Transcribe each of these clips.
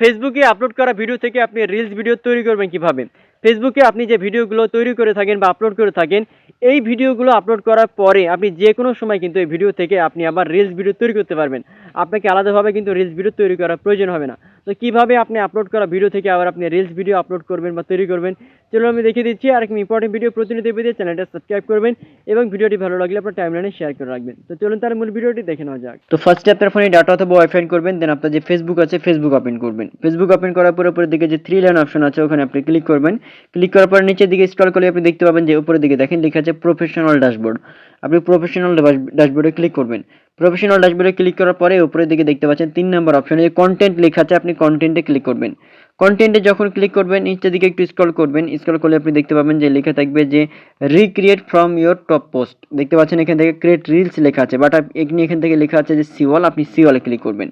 ফেসবুকে আপলোড করা ভিডিও থেকে আপনি রিলস ভিডিও তৈরি করবেন কীভাবে? ফেসবুকে আপনি যে ভিডিওগুলো তৈরি করে থাকেন বা আপলোড করে থাকেন, এই ভিডিওগুলো আপলোড করার পরে আপনি যে কোনো সময় কিন্তু এই ভিডিও থেকে আপনি আবার রিলস ভিডিও তৈরি করতে পারবেন। আপনাকে আলাদাভাবে কিন্তু রিলস ভিডিও তৈরি করার প্রয়োজন হবে না। তো কীভাবে আপনি আপলোড করা ভিডিও থেকে আবার আপনি রিলস ভিডিও আপলোড করবেন বা তৈরি করবেন চলুন আমি দেখিয়ে দিচ্ছি আর একটি ইম্পর্টেন্ট ভিডিও প্রতিনিধি পেতে চ্যানেলটা সাবস্ক্রাইব করবেন এবং ভিডিওটি ভালো লাগলে আপনার টাইমলাইনে শেয়ার করে রাখবেন। তো চলুন তার মূল ভিডিওটি দেখে নেওয়া যাক। তো ফার্স্টে আপনার ফোনে ডাটা অথবা ওয়াইফাই করবেন দেন আপনার যে ফেসবুক আছে ফেসবুক ওপেন করবেন। ফেসবুক ওপেন করার পর উপরের দিকে যে থ্রি লাইন অপশন আছে, ওখানে আপনি ক্লিক করবেন। ক্লিক করার পর নিচের দিকে স্ক্রল করলে আপনি দেখতে পাবেন যে উপরের দিকে দেখেন লেখা আছে প্রফেশনাল ড্যাশবোর্ড আপনি প্রফেশনাল ড্যাশবোর্ডে ক্লিক করবেন। প্রফেশনাল ড্যাশবোর্ডে ক্লিক করার পরে উপরের দিকে দেখতে পাচ্ছেন তিন নম্বর অপশনে যে কন্টেন্ট লেখা আছে, আপনি কন্টেন্টে ক্লিক করবেন। কন্টেন্টে যখন ক্লিক করবেন, নিচের দিকে একটু স্ক্রল করবেন স্ক্রল করলে আপনি দেখতে পাবেন যে লেখা থাকবে যে recreate from your top post দেখতে পাচ্ছেন এখান থেকে ক্রিয়েট রিলস লেখা আছে বাট এখানে এখান থেকে লেখা আছে যে সিওয়াল আপনি সিওয়ালে ক্লিক করবেন।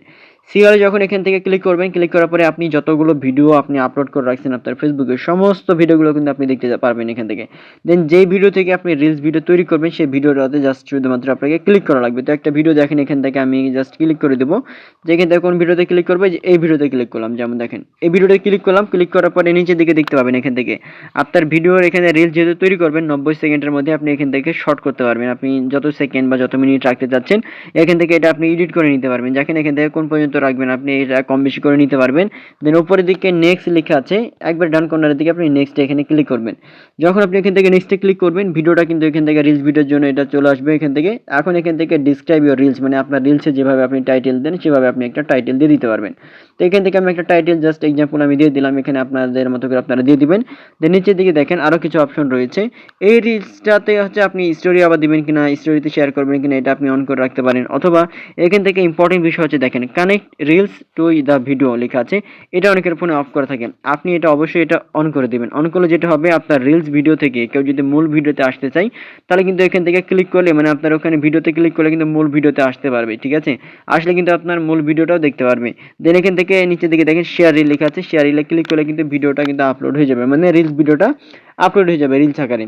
সিওয়ালে যখন এখান থেকে ক্লিক করবেন ক্লিক করার পরে আপনি যতগুলো ভিডিও আপনি আপলোড করে রাখছেন আপনার ফেসবুকে সমস্ত ভিডিওগুলো কিন্তু আপনি দেখতে পারবেন এখান থেকে। দেন যেই ভিডিও থেকে আপনি রিলস ভিডিও তৈরি করবেন, সেই ভিডিওটাতে জাস্ট শুধুমাত্র আপনাকে ক্লিক করা লাগবে। তো একটা ভিডিও দেখেন, এখান থেকে আমি জাস্ট ক্লিক করে দেবো। যে এখান থেকে কোন ভিডিওতে ক্লিক করবে, যে এই ভিডিওতে ক্লিক করলাম। যেমন দেখেন, এই ভিডিওতে ক্লিক করলাম ক্লিক করার পরে নিচের দিকে দেখতে পাবেন এখান থেকে। আপনার ভিডিওর এখানে রিলস যেহেতু তৈরি করবেন, নব্বই সেকেন্ডের মধ্যে আপনি এখান থেকে শর্ট করতে পারবেন। আপনি যত সেকেন্ড বা যত মিনিট রাখতে চাচ্ছেন, এখান থেকে এটা আপনি এডিট করে নিতে পারবেন। দেখেন এখান থেকে কোন পর্যন্ত রাখবেন, আপনি এটা কম বেশি করে নিতে পারবেন। দেন উপরের দিকে নেক্সট লেখা আছে, একবার ডান কর্নারের দিকে আপনি নেক্সট এখানে ক্লিক করবেন। যখন আপনি এখান থেকে নেক্সটে ক্লিক করবেন, ভিডিওটা কিন্তু এখান থেকে রিলস ভিডিওর জন্য এটা চলে আসবে এখান থেকে। এখন এখান থেকে ডিসক্রাইব ইউর রিলস মানে আপনার রিলসে যেভাবে আপনি টাইটেল দেন, সেভাবে আপনি একটা টাইটেল দিয়ে দিতে পারবেন। তো এখান থেকে আমি একটা টাইটেল জাস্ট এক্সাম্পল আমি দিয়ে দিলাম, এখানে আপনাদের মতো করে আপনারা দিয়ে দিবেন। দেন নিচের দিকে দেখেন আরও কিছু অপশন রয়েছে। এই রিলসটাতে হচ্ছে আপনি স্টোরি আবার দিবেন কিনা স্টোরিতে শেয়ার করবেন কিনা, এটা আপনি অন করে রাখতে পারেন। অথবা এখান থেকে ইম্পর্টেন্ট বিষয় হচ্ছে দেখেন connect reels to the video লেখা আছে, এটা অনেকের ফোনে অফ করা থাকে আপনি এটা অবশ্যই এটা অন করে দিবেন। অন করলে যেটা হবে, আপনার রিলস ভিডিও থেকে কেউ যদি মূল ভিডিওতে আসতে চাই তাহলে কিন্তু এখান থেকে ক্লিক করলে মানে আপনার ওখানে ভিডিওতে ক্লিক করলে কিন্তু মূল ভিডিওতে আসতে পারবে, ঠিক আছে? আসলে কিন্তু আপনার মূল ভিডিওটাও দেখতে পারবে। দেন এখান থেকে নিচের দিকে দেখেন শেয়ার রিল লেখা আছে। শেয়ার রিলে ক্লিক করলে কিন্তু ভিডিওটা কিন্তু আপলোড হয়ে যাবে। মানে রিলস ভিডিওটা আপলোড হয়ে যাবে রিলস আকারে।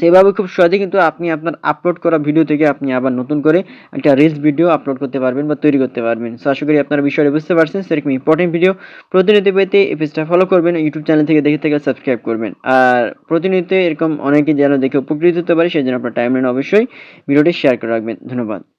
সেভাবে খুব সহজে কিন্তু আপনি আপনার আপলোড করা ভিডিও থেকে আপনি আবার নতুন করে একটা রিলস ভিডিও আপলোড করতে পারবেন বা তৈরি করতে পারবেন। সো আশা করি আপনারা বিষয়টা বুঝতে পারছেন। সেরকম ইম্পর্টেন্ট ভিডিও প্রতিনিয়ত পেতে এই পেজটা ফলো করবেন ইউটিউব চ্যানেল থেকে দেখে থেকে সাবস্ক্রাইব করবেন। আর প্রতিনিয়ত এরকম অনেকে যেন দেখে উপকৃত হতে পারে, সেই জন্য আপনার টাইম টাইমলাইন অবশ্যই ভিডিওটি শেয়ার করে রাখবেন। ধন্যবাদ।